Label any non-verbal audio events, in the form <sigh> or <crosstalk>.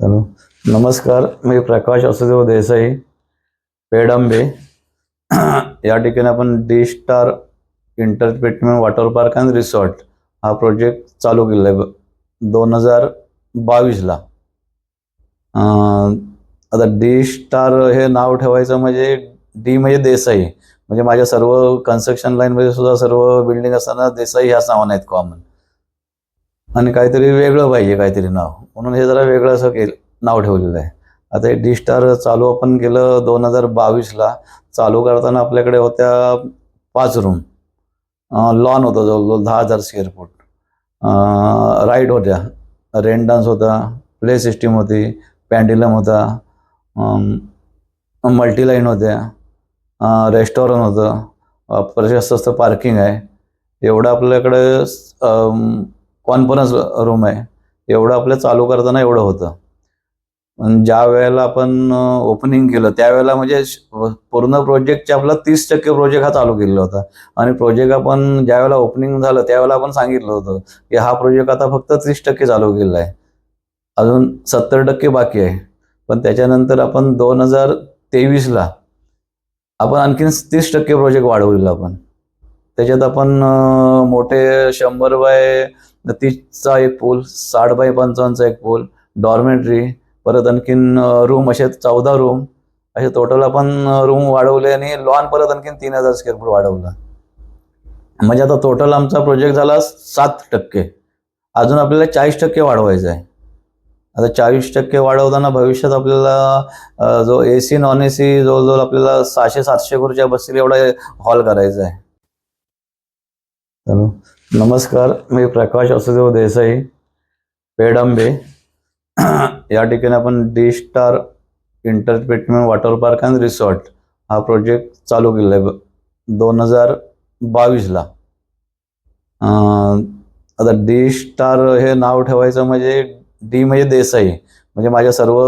Hello. नमस्कार मी प्रकाश असुदेव देसाई पेडंबे. या ठिकाणी आपण D star entertainment water park and resort हा प्रोजेक्ट चालू केलेला आहे दोन हजार बावीसला. आता डी स्टार हे नाव ठेवायचं म्हणजे डी म्हणजे देसाई. म्हणजे माझ्या सर्व कन्स्ट्रक्शन लाईनमध्ये सुद्धा सर्व बिल्डिंग असताना देसाई ह्याच नावाने आहेत कॉमन आणि काहीतरी वेगळं पाहिजे काहीतरी नाव. म्हणून हे जरा वेगळं असं केलं नाव ठेवलेलं आहे. आता हे डी स्टार चालू आपण केलं दोन हजार बावीसला. चालू करताना आपल्याकडे होत्या पाच रूम लॉन होतं जवळजवळ दहा हजार स्क्वेअर फूट राईड होत्या. रेन डान्स होता. प्ले सिस्टीम होती. पॅन्डिलम होता. मल्टीलाईन होत्या. रेस्टॉरंट होतं. प्रशस्त असतं पार्किंग आहे. एवढं आपल्याकडे कॉन्फरन्स रूम आहे. एवढं आपलं चालू करताना एवढं होतं. पण ज्या वेळेला आपण ओपनिंग केलं त्यावेळेला म्हणजे पूर्ण प्रोजेक्टचे आपला तीस टक्के प्रोजेक्ट हा चालू केलेला होता. आणि प्रोजेक्ट आपण ज्या वेळेला ओपनिंग झालं त्यावेळेला आपण सांगितलं होतं की हा प्रोजेक्ट आता फक्त तीस टक्के चालू केलेला आहे. अजून सत्तर टक्के बाकी आहे. पण त्याच्यानंतर आपण दोन हजार तेवीसला आपण आणखीन तीस टक्के प्रोजेक्ट वाढवलेला आपण. त्याच्यात आपण मोठे शंभर बाय तीसचा एक पूल साठ बाय पंचावन्नचा एक पूल डॉर्मेटरी परत आणखीन रूम असे चौदा रूम. असे टोटल आपण रूम वाढवले आणि लॉन परत आणखीन तीन हजार स्क्वेअर फूट वाढवला. म्हणजे आता टोटल आमचा प्रोजेक्ट झाला सात टक्के. अजून आपल्याला चाळीस टक्के वाढवायचं आहे. आता चाळीस टक्के वाढवताना भविष्यात आपल्याला जो A C non A C जवळजवळ आपल्याला सहाशे सातशे खुर्च्या बसतील एवढा हॉल करायचा आहे. हॅलो नमस्कार. मी प्रकाश वसुदेव देसाई पेडंबे. <clears throat> या ठिकाणी आपण D star entertainment water park and resort हा प्रोजेक्ट चालू केलेला आहे. दोन हजार बावीसला. आता डी स्टार हे नाव ठेवायचं म्हणजे डी म्हणजे देसाई. म्हणजे माझ्या सर्व